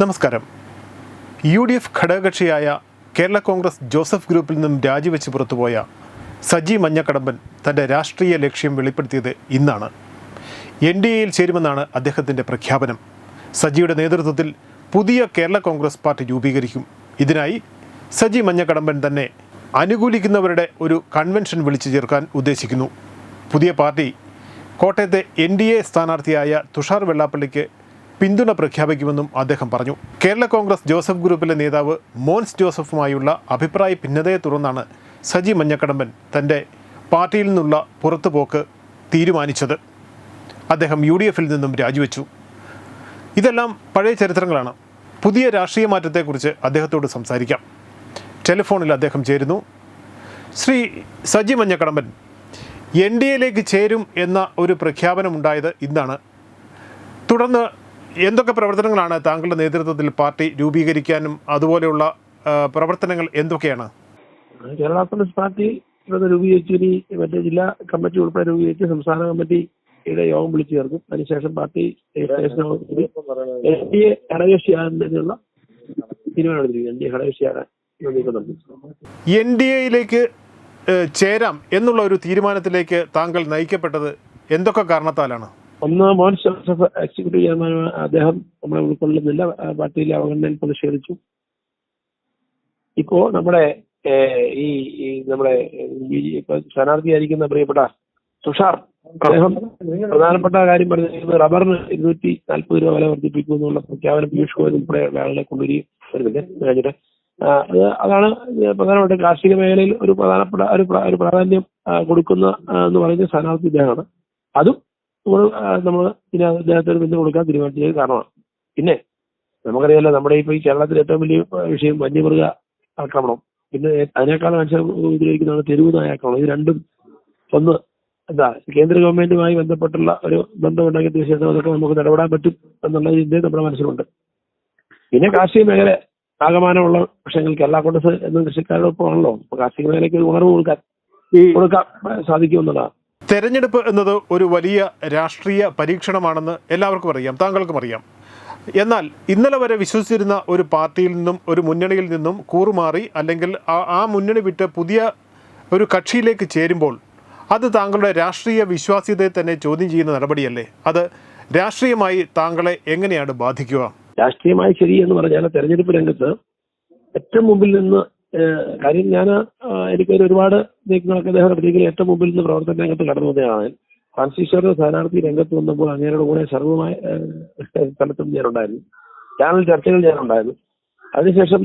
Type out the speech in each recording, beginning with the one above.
നമസ്കാരം. U D F ഘടകകക്ഷിയായ Kerala Congress Joseph ഗ്രൂപ്പിൽ നിന്നും രാജിവെച്ച് പുറത്തുപോയ സജി മഞ്ഞക്കടമ്പൻ തന്റെ രാഷ്ട്രീയ ലക്ഷ്യം വെളിപ്പെടുത്തിയത് ഇന്നാണ്. എൻ ഡി എയിൽ ചേരുമെന്നാണ് അദ്ദേഹത്തിന്റെ പ്രഖ്യാപനം. സജിയുടെ നേതൃത്വത്തിൽ പുതിയ കേരള കോൺഗ്രസ് പാർട്ടി രൂപീകരിക്കും. ഇതിനായി സജി മഞ്ഞക്കടമ്പൻ തന്നെ അനുകൂലിക്കുന്നവരുടെ ഒരു കൺവെൻഷൻ വിളിച്ചു ചേർക്കാൻ ഉദ്ദേശിക്കുന്നു. പുതിയ പാർട്ടി കോട്ടയത്തെ എൻ ഡി എ സ്ഥാനാർത്ഥിയായ തുഷാർ വെള്ളാപ്പള്ളിക്ക് പിന്തുണ പ്രഖ്യാപിക്കുമെന്നും അദ്ദേഹം പറഞ്ഞു. കേരള കോൺഗ്രസ് ജോസഫ് ഗ്രൂപ്പിലെ നേതാവ് മോൻസ് ജോസഫുമായുള്ള അഭിപ്രായ ഭിന്നതയെ തുടർന്നാണ് സജി മഞ്ഞക്കടമ്പൻ തന്റെ പാർട്ടിയിൽ നിന്നുള്ള പുറത്തുപോക്ക് തീരുമാനിച്ചത്. അദ്ദേഹം യു ഡി എഫിൽ നിന്നും രാജിവെച്ചു. ഇതെല്ലാം പഴയ ചരിത്രങ്ങളാണ്. പുതിയ രാഷ്ട്രീയ മാറ്റത്തെക്കുറിച്ച് അദ്ദേഹത്തോട് സംസാരിക്കാം. ടെലിഫോണിൽ അദ്ദേഹം ചേരുന്നു. ശ്രീ സജി മഞ്ഞക്കടമ്പൻ എൻ ഡി എയിലേക്ക് ചേരും എന്ന ഒരു പ്രഖ്യാപനമുണ്ടായത് ഇന്നാണ്. തുടർന്ന് എന്തൊക്കെ പ്രവർത്തനങ്ങളാണ് താങ്കളുടെ നേതൃത്വത്തിൽ പാർട്ടി രൂപീകരിക്കാനും അതുപോലെയുള്ള പ്രവർത്തനങ്ങൾ എന്തൊക്കെയാണ്? കേരള കോൺഗ്രസ് പാർട്ടി ഇവിടെ രൂപീകരിച്ചു. ഇനി മറ്റേ ജില്ലാ കമ്മിറ്റി ഉൾപ്പെടെ രൂപീകരിച്ച് സംസ്ഥാന കമ്മിറ്റിയുടെ യോഗം വിളിച്ചു ചേർക്കും. അതിനുശേഷം പാർട്ടി എൻ ഡി എ ഘടകകക്ഷിയാകുന്നതിനുള്ള തീരുമാനമെടുത്തിരിക്കും എൻ ഡി എ ഘടകകക്ഷിയാകാൻ നീക്കുന്നുണ്ട് എൻ ഡി എയിലേക്ക് ചേരാം എന്നുള്ള ഒരു തീരുമാനത്തിലേക്ക് താങ്കൾ നയിക്കപ്പെട്ടത് എന്തൊക്കെ കാരണത്താലാണ്? ഒന്ന് മോഹൻ ജോസഫ് എക്സിക്യൂട്ടീവ് ചെയർമാൻ അദ്ദേഹം നമ്മളെ ഉൾക്കൊള്ളുന്നില്ല. പാർട്ടിയിലെ അവഗണനയിൽ പ്രതിഷേധിച്ചു. ഇപ്പോ നമ്മുടെ ഈ നമ്മുടെ സ്ഥാനാർത്ഥിയായിരിക്കുന്ന പ്രിയപ്പെട്ട തുഷാർ അദ്ദേഹം പ്രധാനപ്പെട്ട കാര്യം പറഞ്ഞിരിക്കുന്നത് റബ്ബറിന് ഇരുന്നൂറ്റി നാൽപ്പത് രൂപ വില വർദ്ധിപ്പിക്കും എന്നുള്ള പ്രഖ്യാപനം പീയൂഷ് ഗോയൽ ഉൾപ്പെടെ ആളുകളെ കൊണ്ടുവരികയും വരുന്നില്ലേ കഴിഞ്ഞിട്ട് അത് അതാണ് പ്രധാനമായിട്ട് കാർഷിക മേഖലയിൽ ഒരു പ്രധാനപ്പെട്ട ഒരു പ്രാധാന്യം കൊടുക്കുന്ന എന്ന് പറയുന്ന സ്ഥാനാർത്ഥി ഇദ്ദേഹമാണ്. അതും നമ്മൾ നമ്മൾ ഇനി അദ്ദേഹത്തിന് ബന്ധം കൊടുക്കാൻ തീരുമാനിച്ചത് കാരണമാണ്. പിന്നെ നമുക്കറിയാലോ നമ്മുടെ ഇപ്പൊ ഈ കേരളത്തിലെ ഏറ്റവും വലിയ വിഷയം വന്യമൃഗ ആക്രമണം. പിന്നെ അതിനേക്കാൾ മനുഷ്യർ ഉപദ്രവിക്കുന്നതാണ് തെരുവ് നായ ആക്രമണം. ഇത് രണ്ടും ഒന്ന് എന്താ കേന്ദ്ര ഗവൺമെന്റുമായി ബന്ധപ്പെട്ടുള്ള ഒരു ബന്ധമുണ്ടെങ്കിൽ തീർച്ചയായിട്ടും അതൊക്കെ നമുക്ക് ഇടപെടാൻ പറ്റും എന്നുള്ള ചിന്തയും നമ്മുടെ മനസ്സിലുണ്ട്. പിന്നെ കാർഷിക മേഖല ആകമാനമുള്ള വിഷയങ്ങൾ കേരള കോൺഗ്രസ് എന്ന കൃഷിക്കാരുടെ ഒപ്പമാണല്ലോ. കാർഷിക മേഖലയ്ക്ക് ഒരു ഉണർവ് കൊടുക്കാൻ കൊടുക്കാൻ സാധിക്കുമെന്നുള്ളതാണ്. തെരഞ്ഞെടുപ്പ് എന്നത് ഒരു വലിയ രാഷ്ട്രീയ പരീക്ഷണമാണെന്ന് എല്ലാവർക്കും അറിയാം താങ്കൾക്കും അറിയാം. എന്നാൽ ഇന്നലെ വരെ വിശ്വസിച്ചിരുന്ന ഒരു പാർട്ടിയിൽ നിന്നും ഒരു മുന്നണിയിൽ നിന്നും കൂറുമാറി അല്ലെങ്കിൽ ആ- മുന്നണി വിട്ട് പുതിയ ഒരു കക്ഷിയിലേക്ക് ചേരുമ്പോൾ അത് താങ്കളുടെ രാഷ്ട്രീയ വിശ്വാസ്യതയെ തന്നെ ചോദ്യം ചെയ്യുന്ന നടപടിയല്ലേ? അത് രാഷ്ട്രീയമായി താങ്കളെ എങ്ങനെയാണ് ബാധിക്കുക? രാഷ്ട്രീയമായി ശരി എന്ന് പറഞ്ഞാൽ തെരഞ്ഞെടുപ്പ് രംഗത്ത് ഏറ്റവും മുമ്പിൽ നിന്ന് കാര്യം ഞാൻ എനിക്കൊരു ഒരുപാട് നീക്കങ്ങളൊക്കെ അദ്ദേഹം നടത്തിയെങ്കിലും ഏറ്റവും മുമ്പിൽ നിന്ന് പ്രവർത്തന രംഗത്ത് കടന്നു വന്നതാണ് ഫ്രാൻസിസ് സ്ഥാനാർത്ഥി രംഗത്ത് വന്നപ്പോൾ അങ്ങേരുടെ കൂടെ സർവമായ സ്ഥലത്തും ഞാനുണ്ടായിരുന്നു. ചാനൽ ചർച്ചകൾ ഞാനുണ്ടായിരുന്നു. അതിനുശേഷം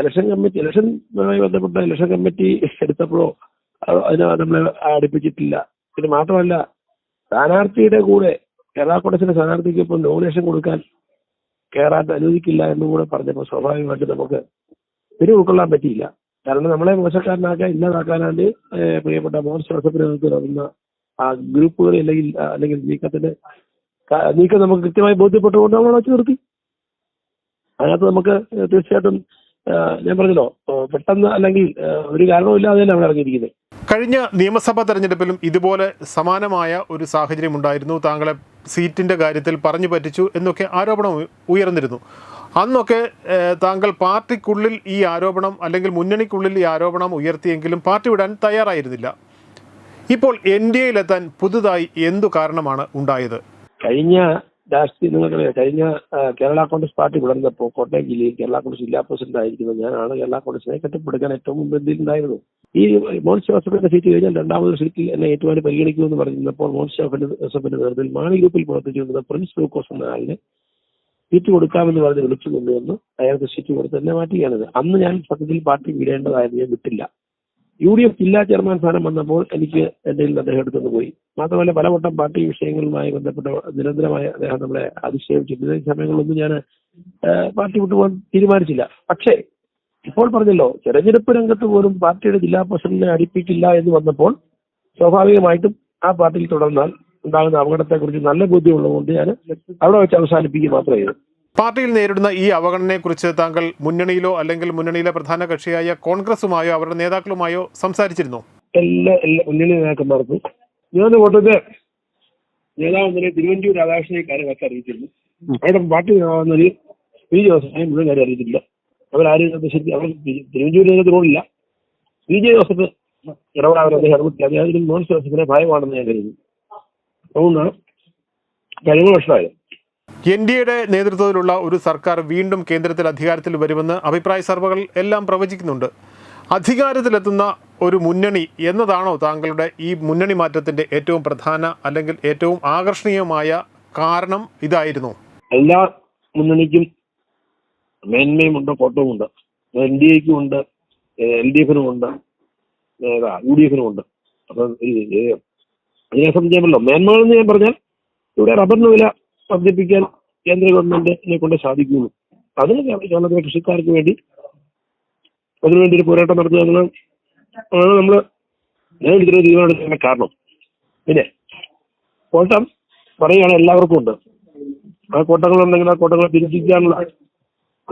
ഇലക്ഷൻ കമ്മിറ്റി ഇലക്ഷനുമായി ബന്ധപ്പെട്ട ഇലക്ഷൻ കമ്മിറ്റി എടുത്തപ്പോഴോ അതിനെ നമ്മളെ അടുപ്പിച്ചിട്ടില്ല. പിന്നെ മാത്രമല്ല സ്ഥാനാർത്ഥിയുടെ കൂടെ കേരള കോൺഗ്രസിന്റെ സ്ഥാനാർത്ഥിക്ക് ഇപ്പോൾ നോമിനേഷൻ കൊടുക്കാൻ കയറാൻ അനുവദിക്കില്ല എന്നും കൂടെ പറഞ്ഞപ്പോൾ സ്വാഭാവികമായിട്ട് നമുക്ക് പിന്നെ ഉൾക്കൊള്ളാൻ പറ്റിയില്ല. കാരണം നമ്മളെ മോശക്കാരനാക്കാൻ ഇല്ലാതാക്കാനാണ് ഏഹ്, പ്രിയപ്പെട്ട മോഹൻ ജോസഫിന് നടന്ന ആ ഗ്രൂപ്പുകൾ അല്ലെങ്കിൽ അല്ലെങ്കിൽ നീക്കത്തിന്റെ നീക്കം നമുക്ക് കൃത്യമായി ബോധ്യപ്പെട്ടുകൊണ്ട് നമ്മൾ അടച്ചു നിർത്തി. അതിനകത്ത് നമുക്ക് തീർച്ചയായിട്ടും ഞാൻ പറഞ്ഞല്ലോ പെട്ടെന്ന് അല്ലെങ്കിൽ ഒരു കാരണവുമില്ലാതെ നമ്മൾ ഇറങ്ങിയിരിക്കുന്നത്. കഴിഞ്ഞ നിയമസഭാ തെരഞ്ഞെടുപ്പിലും ഇതുപോലെ സമാനമായ ഒരു സാഹചര്യം ഉണ്ടായിരുന്നു. താങ്കളെ സീറ്റിന്റെ കാര്യത്തിൽ പറഞ്ഞു പറ്റിച്ചു എന്നൊക്കെ ആരോപണം ഉയർന്നിരുന്നു. അന്നൊക്കെ താങ്കൾ പാർട്ടിക്കുള്ളിൽ ഈ ആരോപണം അല്ലെങ്കിൽ മുന്നണിക്കുള്ളിൽ ഈ ആരോപണം ഉയർത്തിയെങ്കിലും പാർട്ടി വിടാൻ തയ്യാറായിരുന്നില്ല. ഇപ്പോൾ എൻ ഡി എയിലെത്താൻ പുതുതായി എന്തു കാരണമാണ് ഉണ്ടായത്? കഴിഞ്ഞ രാഷ്ട്രീയ കഴിഞ്ഞ കേരള കോൺഗ്രസ് പാർട്ടി വിളർന്നപ്പോൾ കോട്ടയം ജില്ലയിൽ കേരള കോൺഗ്രസ് ജില്ലാ പ്രസിഡന്റ് ആയിരിക്കുന്ന ഞാനാണ് കേരള കോൺഗ്രസിനെ കെട്ടിപ്പിടുക്കാൻ ഏറ്റവും മുൻപന്തിയിൽ ഉണ്ടായിരുന്നു. ഈ മോഹൻ ജോസഫിന്റെ സീറ്റ് കഴിഞ്ഞാൽ രണ്ടാമത് സീറ്റിൽ എന്നെ ഏറ്റുമാനം പരിഗണിക്കുമെന്ന് പറഞ്ഞപ്പോൾ മോഹൻ ജോസഫിന്റെ നേതൃത്വത്തിൽ മാണി ഗ്രൂപ്പിൽ പ്രവർത്തിച്ചുകൊണ്ടിരുന്ന പ്രിൻസ് ലൂക്കോസ് എന്ന ആളിനെ സീറ്റ് കൊടുക്കാമെന്ന് പറഞ്ഞ് വിളിച്ചു കൊണ്ടുവന്ന് അയാൾക്ക് സീറ്റ് കൊടുത്ത് എന്നെ മാറ്റുകയാണിത് അന്ന് ഞാൻ സത്യത്തിൽ പാർട്ടി വിടേണ്ടതായിരുന്നു ഞാൻ വിട്ടില്ല. യു ഡി എഫ് ജില്ലാ ചെയർമാൻ സ്ഥാനം വന്നപ്പോൾ എനിക്ക് നിന്ന് അദ്ദേഹം എടുത്തുനിന്ന് പോയി. മാത്രമല്ല പലവട്ടം പാർട്ടി വിഷയങ്ങളുമായി ബന്ധപ്പെട്ട നിരന്തരമായ അദ്ദേഹം നമ്മളെ അധിക്ഷേപിച്ചിട്ടുണ്ട്. ഈ സമയങ്ങളിലൊന്നും ഞാൻ പാർട്ടി വിട്ടുപോകാൻ തീരുമാനിച്ചില്ല. പക്ഷേ ഇപ്പോൾ പറഞ്ഞല്ലോ തെരഞ്ഞെടുപ്പ് രംഗത്ത് പോലും പാർട്ടിയുടെ ജില്ലാ പ്രസിഡന്റിനെ അടുപ്പിക്കില്ല എന്ന് വന്നപ്പോൾ സ്വാഭാവികമായിട്ടും ആ പാർട്ടിയിൽ തുടർന്നാൽ ഉണ്ടാകുന്ന അപകടത്തെക്കുറിച്ച് നല്ല ബോധ്യമുള്ളതുകൊണ്ട് ഞാൻ അവിടെ വെച്ച് അവസാനിപ്പിക്കുക മാത്രമേ ചെയ്തു പാർട്ടിയിൽ നേരിടുന്ന ഈ അവഗണനയെക്കുറിച്ച് താങ്കൾ മുന്നണിയിലോ അല്ലെങ്കിൽ മുന്നണിയിലെ പ്രധാന കക്ഷിയായ കോൺഗ്രസുമായോ അവരുടെ നേതാക്കളുമായോ സംസാരിച്ചിരുന്നു? എല്ലാ എല്ലാ മുന്നണി നേതാക്കന്മാർക്കും. ഞാൻ കൂട്ടത്തെ നേതാവ് ഇന്നലെ തിരുവഞ്ചൂർ രാധാകൃഷ്ണനെ കാര്യം വെച്ച് അറിയിച്ചിരുന്നു. അവിടെ പാർട്ടി നേതാവെന്നൊരു പി ജോസഫിനെ മുഴുവൻ കാര്യം അറിയിച്ചിട്ടില്ല. അവരാരും ശരി അവർ തിരുവഞ്ചൂരിൽ രംഗത്ത് റോഡില്ല പി ജെ ജോസഫ് ഇടപെടാൻ അദ്ദേഹം ഇടപെട്ടില്ല അദ്ദേഹത്തിന് മോൻസ് ജോസഫിനെ ഭയമാണെന്ന് ഞാൻ കരുതുന്നു. അതുകൊണ്ടാണ് കാര്യങ്ങൾ മനസ്സിലായത് എൻ ഡി എയുടെ നേതൃത്വത്തിലുള്ള ഒരു സർക്കാർ വീണ്ടും കേന്ദ്രത്തിൽ അധികാരത്തിൽ വരുമെന്ന് അഭിപ്രായ സർവകൾ എല്ലാം പ്രവചിക്കുന്നുണ്ട്. അധികാരത്തിലെത്തുന്ന ഒരു മുന്നണി എന്നതാണോ താങ്കളുടെ ഈ മുന്നണി മാറ്റത്തിന്റെ ഏറ്റവും പ്രധാന അല്ലെങ്കിൽ ഏറ്റവും ആകർഷണീയമായ കാരണം ഇതായിരുന്നു? എല്ലാ മുന്നണിക്കും മേന്മയുമുണ്ട് കോട്ടവുമുണ്ട് എൻ ഡി എക്കും ഉണ്ട് എൽ ഡി എഫിനും ഉണ്ട് യു ഡി എഫിനും ഉണ്ട്. അപ്പൊ ഈ ഈ അതിനെ സംബന്ധിച്ചാണല്ലോ മ്യാൻമാർ എന്ന് ഞാൻ പറഞ്ഞാൽ ഇവിടെ റബ്ബറിന് വില വർദ്ധിപ്പിക്കാൻ കേന്ദ്ര ഗവൺമെന്റിനെ കൊണ്ട് സാധിക്കുന്നു. അതിന് കേരളത്തിലെ കൃഷിക്കാർക്ക് വേണ്ടി അതിനുവേണ്ടി ഒരു പോരാട്ടം നടത്തുക ആണ് നമ്മൾ ഞാൻ എടുത്തൊരു തീരുമാനം കാരണം. പിന്നെ കോട്ടം പറയുകയാണ് എല്ലാവർക്കും ഉണ്ട്. ആ കോട്ടങ്ങളുണ്ടെങ്കിൽ ആ കോട്ടങ്ങളെ തിരിച്ചിരിക്കാനുള്ള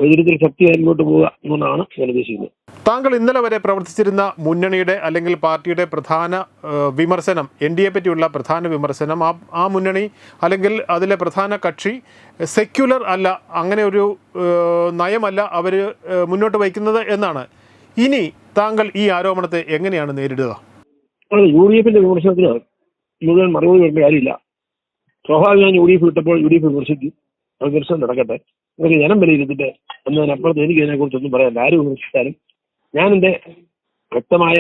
എതിരത്തിൽ ശക്തിയായി മുന്നോട്ട് പോവുക എന്നാണ് ഞാൻ ഉദ്ദേശിക്കുന്നത്. താങ്കൾ ഇന്നലെ വരെ പ്രവർത്തിച്ചിരുന്ന മുന്നണിയുടെ അല്ലെങ്കിൽ പാർട്ടിയുടെ പ്രധാന വിമർശനം എൻ ഡി എ പറ്റിയുള്ള പ്രധാന വിമർശനം ആ ആ മുന്നണി അല്ലെങ്കിൽ അതിലെ പ്രധാന കക്ഷി സെക്യുലർ അല്ല അങ്ങനെ ഒരു നയമല്ല അവർ മുന്നോട്ട് വയ്ക്കുന്നത് എന്നാണ്. ഇനി താങ്കൾ ഈ ആരോപണത്തെ എങ്ങനെയാണ് നേരിടുക? യു ഡി എഫിന്റെ വിമർശനത്തിന് മുഴുവൻ മറുപടി വരേണ്ട കാര്യമില്ല. സ്വാഭാവികമായി യു ഡി എഫ് വിട്ടപ്പോൾ യു ഡി എഫ് വിമർശിക്കും. അത് വിമർശനം നടക്കട്ടെ. അതൊക്കെ ജനം വിലയിരുത്തിട്ട് എന്നതിനപ്പുറത്ത് എനിക്ക് ഇതിനെക്കുറിച്ചൊന്നും പറയാനില്ല. ആരും വിമർശിച്ചാലും ഞാൻ എന്റെ വ്യക്തമായ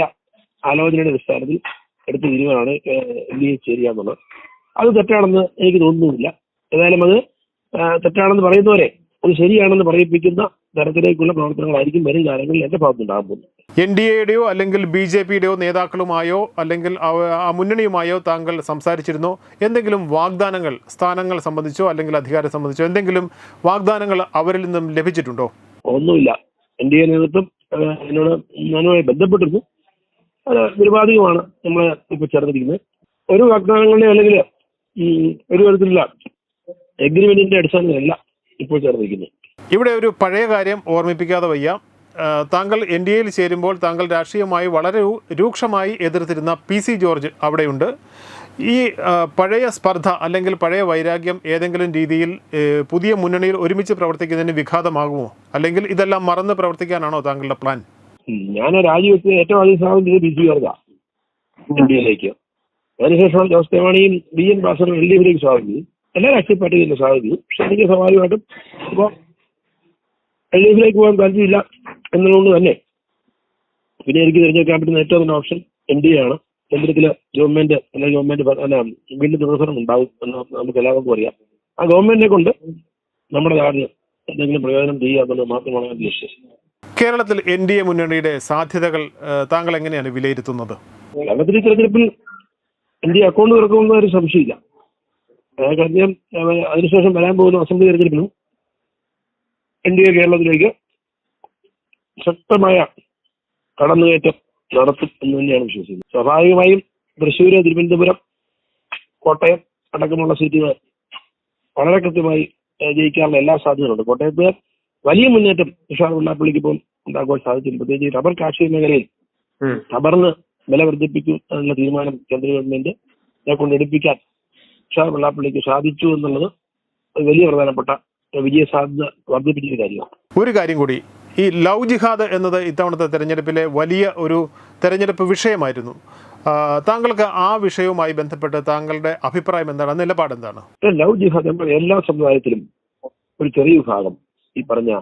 ആലോചനയുടെ അടിസ്ഥാനത്തിൽ എടുത്ത തീരുമാനമാണ് എ ചേരുക എന്നുള്ളത്. അത് തെറ്റാണെന്ന് എനിക്ക് തോന്നുന്നില്ല. ഏതായാലും അത് തെറ്റാണെന്ന് പറയുന്നവരെ അത് ശരിയാണെന്ന് പറയിപ്പിക്കുന്ന തരത്തിലേക്കുള്ള പ്രവർത്തനങ്ങളായിരിക്കും വരും കാലങ്ങളിൽ എന്റെ ഭാഗത്തുണ്ടാകാൻ പോകുന്നത്. എൻ ഡി എയുടെയോ അല്ലെങ്കിൽ ബി ജെ പിയുടെയോ നേതാക്കളുമായോ അല്ലെങ്കിൽ ആ മുന്നണിയുമായോ താങ്കൾ സംസാരിച്ചിരുന്നോ? എന്തെങ്കിലും വാഗ്ദാനങ്ങൾ സ്ഥാനങ്ങൾ സംബന്ധിച്ചോ അല്ലെങ്കിൽ അധികാരം സംബന്ധിച്ചോ എന്തെങ്കിലും വാഗ്ദാനങ്ങൾ അവരിൽ നിന്നും ലഭിച്ചിട്ടുണ്ടോ? ഒന്നുമില്ല. എൻ ഡി എ നേതൃത്വം എന്നോട് ഞാനുമായി ബന്ധപ്പെട്ടിരുന്നു. അത് നിരുപാധികമാണ് നമ്മൾ ഇപ്പൊ ചേർന്നിരിക്കുന്നത്. ഒരു വാഗ്ദാനങ്ങളുടെ അല്ലെങ്കിൽ ഒരു തരത്തിലുള്ള എഗ്രിമെന്റിന്റെ അടിസ്ഥാനത്തിലല്ല ഇപ്പോൾ ചേർന്നിരിക്കുന്നത്. ഇവിടെ ഒരു പഴയ കാര്യം ഓർമ്മിപ്പിക്കാതെ വയ്യ. താങ്കൾ എൻ ഡി എയിൽ ചേരുമ്പോൾ താങ്കൾ രാഷ്ട്രീയമായി വളരെ രൂക്ഷമായി എതിർത്തിരുന്ന പി സി ജോർജ് അവിടെയുണ്ട്. ഈ പഴയ സ്പർദ്ധ അല്ലെങ്കിൽ പഴയ വൈരാഗ്യം ഏതെങ്കിലും രീതിയിൽ പുതിയ മുന്നണിയിൽ ഒരുമിച്ച് പ്രവർത്തിക്കുന്നതിന് വിഘാതമാകുമോ? അല്ലെങ്കിൽ ഇതെല്ലാം മറന്ന് പ്രവർത്തിക്കാനാണോ താങ്കളുടെ പ്ലാൻ? ഞാൻ രാജിവെച്ച് ഏറ്റവും ആദ്യം സാധനം ബി ജി ജോർജാ എൻ അതിനുശേഷം ജോസ് തേവാണിയും ബി എൻ ബാസറും എൽ ഡി എഫിലേക്ക് സ്വാഗതം എല്ലാ രാഷ്ട്രീയ പാർട്ടിയിലും സ്വാഗതം പക്ഷെ എനിക്ക് സ്വാഭാവികമായിട്ടും ഇപ്പോൾ എൽ ഡി എഫിലേക്ക് പോകാൻ താല്പര്യമില്ല എന്നതുകൊണ്ട് തന്നെ പിന്നെ എനിക്ക് തിരഞ്ഞെടുക്കാൻ പറ്റുന്ന ഏറ്റവും നല്ല ഓപ്ഷൻ എൻ ഡി എ ആണ് കേന്ദ്രത്തിലെ ഗവൺമെന്റ് അല്ലെങ്കിൽ ഗവൺമെന്റ് അല്ല വീണ്ടും തുടർച്ചനം ഉണ്ടാവും എന്ന് നമുക്ക് എല്ലാവർക്കും അറിയാം. ആ ഗവൺമെന്റിനെ കൊണ്ട് നമ്മുടെ നാടിന് എന്തെങ്കിലും പ്രയോജനം ചെയ്യുക എന്നുള്ളത് മാത്രമാണ് ഞാൻ ലക്ഷ്യം. കേരളത്തിൽ എൻ ഡി എ മുന്നണിയുടെ സാധ്യതകൾ താങ്കൾ എങ്ങനെയാണ് വിലയിരുത്തുന്നത്? കേരളത്തിൽ ഈ തെരഞ്ഞെടുപ്പിൽ എ അക്കൗണ്ട് തുറക്കുമെന്ന ഒരു സംശയമില്ല. കാര്യം അതിനുശേഷം വരാൻ പോകുന്ന അസംബ്ലി തെരഞ്ഞെടുപ്പിലും എൻ ഡി എ കേരളത്തിലേക്ക് ശക്തമായ കടന്നുകയറ്റം നടത്തും എന്ന് തന്നെയാണ് വിശ്വസിക്കുന്നത്. സ്വാഭാവികമായും തൃശ്ശൂര് തിരുവനന്തപുരം കോട്ടയം അടക്കമുള്ള സീറ്റുകൾ വളരെ കൃത്യമായി ജയിക്കാനുള്ള എല്ലാ സാധ്യതകളുണ്ട്. കോട്ടയത്ത് വലിയ മുന്നേറ്റം തുഷാർ വെള്ളാപ്പള്ളിക്ക് ഇപ്പം ഉണ്ടാക്കുവാൻ സാധിച്ചില്ല പ്രത്യേകിച്ച് റബ്ബർ കാർഷിക മേഖലയിൽ റബ്ബറിന് വില വർദ്ധിപ്പിക്കും എന്നുള്ള തീരുമാനം കേന്ദ്ര ഗവൺമെന്റ് കൊണ്ടെടുപ്പിക്കാൻ തുഷാർ വെള്ളാപ്പള്ളിക്ക് സാധിച്ചു എന്നുള്ളത് വലിയ പ്രധാനപ്പെട്ട വിജയ സാധ്യത വർദ്ധിപ്പിച്ചൊരു കാര്യമാണ്. ഒരു കാര്യം കൂടി ഈ ലവ് ജിഹാദ് എന്നത് ഇത്തവണത്തെ തെരഞ്ഞെടുപ്പിലെ വലിയ ഒരു തെരഞ്ഞെടുപ്പ് വിഷയമായിരുന്നു. താങ്കൾക്ക് ആ വിഷയവുമായി ബന്ധപ്പെട്ട് താങ്കളുടെ അഭിപ്രായം എന്താണ്? നിലപാട് എന്താണ്? ലവ് ജിഹാദ് നമ്മുടെ എല്ലാ സമുദായത്തിലും ഒരു ചെറിയ വിഭാഗം ഈ പറഞ്ഞ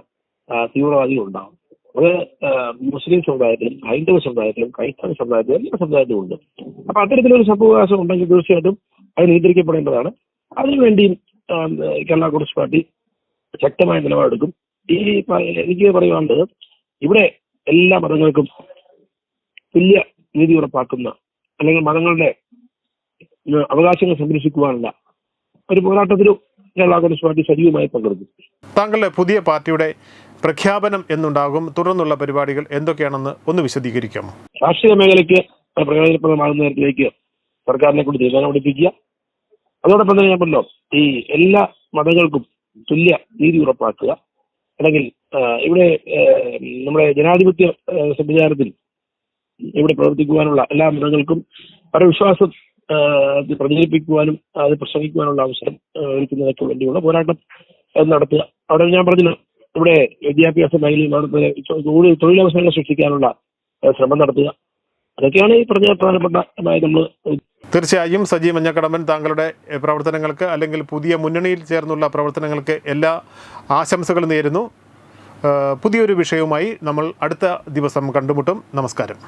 തീവ്രവാദികൾ ഉണ്ടാവും. അത് മുസ്ലിം സമുദായത്തിലും ഹൈന്ദവ സമുദായത്തിലും ക്രൈസ്തവ സമുദായത്തിലും എല്ലാ സമുദായത്തിലും ഉണ്ട്. അപ്പൊ അത്തരത്തിലൊരു സംഭവവികാസം ഉണ്ടെങ്കിൽ തീർച്ചയായിട്ടും അത് നിയന്ത്രിക്കപ്പെടേണ്ടതാണ്. അതിനുവേണ്ടിയും കേരള കോൺഗ്രസ് പാർട്ടി ശക്തമായ നിലപാടെടുക്കും. ഈ എനിക്ക് പറയാനുള്ളത് ഇവിടെ എല്ലാ മതങ്ങൾക്കും തുല്യ നീതി ഉറപ്പാക്കുന്ന അല്ലെങ്കിൽ മതങ്ങളുടെ അവകാശങ്ങൾ സംരക്ഷിക്കുവാനുള്ള ഒരു പോരാട്ടത്തിലും കേരള കോൺഗ്രസ് പാർട്ടി സജീവമായി പങ്കെടുക്കും. താങ്കളുടെ പുതിയ പാർട്ടിയുടെ പ്രഖ്യാപനം എന്നുണ്ടാകും. തുടർന്നുള്ള പരിപാടികൾ എന്തൊക്കെയാണെന്ന് ഒന്ന് വിശദീകരിക്കാമോ? കാർഷിക മേഖലയ്ക്ക് പ്രയോജനപ്രദമാകുന്ന തരത്തിലേക്ക് സർക്കാരിനെ കൊണ്ട് തീരുമാനമെടുപ്പിക്കുക അതോടൊപ്പം തന്നെ ഞാൻ പറഞ്ഞല്ലോ ഈ എല്ലാ മതങ്ങൾക്കും തുല്യ നീതി ഉറപ്പാക്കുക. അല്ലെങ്കിൽ ഇവിടെ നമ്മുടെ ജനാധിപത്യ സംവിധാനത്തിൽ ഇവിടെ പ്രവർത്തിക്കുവാനുള്ള എല്ലാ മതങ്ങൾക്കും പരവിശ്വാസം വിശ്വാസം പ്രചരിപ്പിക്കുവാനും അത് പ്രസംഗിക്കുവാനുള്ള അവസരം ഒരുക്കുന്നതിനൊക്കെ വേണ്ടിയുള്ള പോരാട്ടം നടത്തുക. അവിടെ ഞാൻ പറഞ്ഞില്ല ഇവിടെ വിദ്യാഭ്യാസ മേഖലയും തൊഴിൽ തൊഴിലവസരങ്ങൾ സൃഷ്ടിക്കാനുള്ള ശ്രമം നടത്തുക. അതൊക്കെയാണ് ഈ പറഞ്ഞ പ്രധാനപ്പെട്ട നമ്മൾ തീർച്ചയായും സജി മഞ്ഞക്കടമ്പൻ താങ്കളുടെ പ്രവർത്തനങ്ങൾക്ക് അല്ലെങ്കിൽ പുതിയ മുന്നണിയിൽ ചേർന്നുള്ള പ്രവർത്തനങ്ങൾക്ക് എല്ലാ ആശംസകളും നേരുന്നു. പുതിയൊരു വിഷയവുമായി നമ്മൾ അടുത്ത ദിവസം കണ്ടുമുട്ടും. നമസ്കാരം.